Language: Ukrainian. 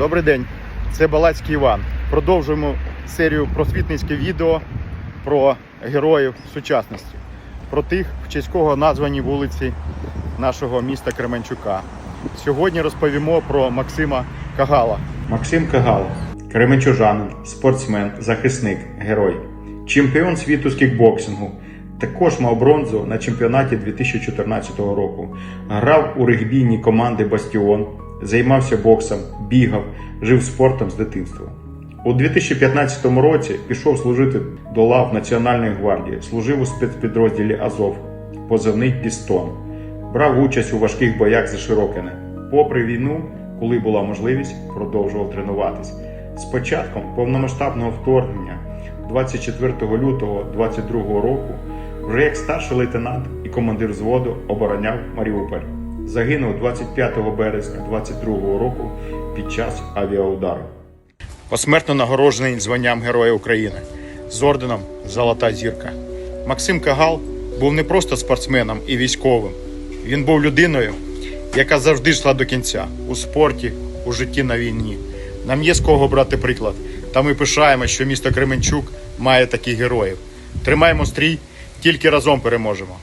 Добрий день, це Балацький Іван. Продовжуємо серію просвітницьких відео про героїв сучасності, про тих, в честь кого названі вулиці нашого міста Кременчука. Сьогодні розповімо про Максима Кагала. Максим Кагал, кременчужанин, спортсмен, захисник, герой, чемпіон світу з кікбоксингу. Також мав бронзу на чемпіонаті 2014 року. Грав у регбійні команди Бастіон, займався боксом, бігав, жив спортом з дитинства. У 2015 році пішов служити до лав Національної гвардії, служив у спецпідрозділі Азов, позивний Пістон. Брав участь у важких боях за Широкине. Попри війну, коли була можливість, продовжував тренуватись. З початком повномасштабного вторгнення 24 лютого 2022 року вже як старший лейтенант і командир взводу обороняв Маріуполь. Загинув 25 березня 2022 року під час авіаудару. Посмертно нагороджений званням Героя України з орденом Золота зірка. Максим Кагал був не просто спортсменом і військовим. Він був людиною, яка завжди йшла до кінця у спорті, у житті на війні. Нам є з кого брати приклад, та ми пишаємо, що місто Кременчук має таких героїв. Тримаємо стрій, тільки разом переможемо.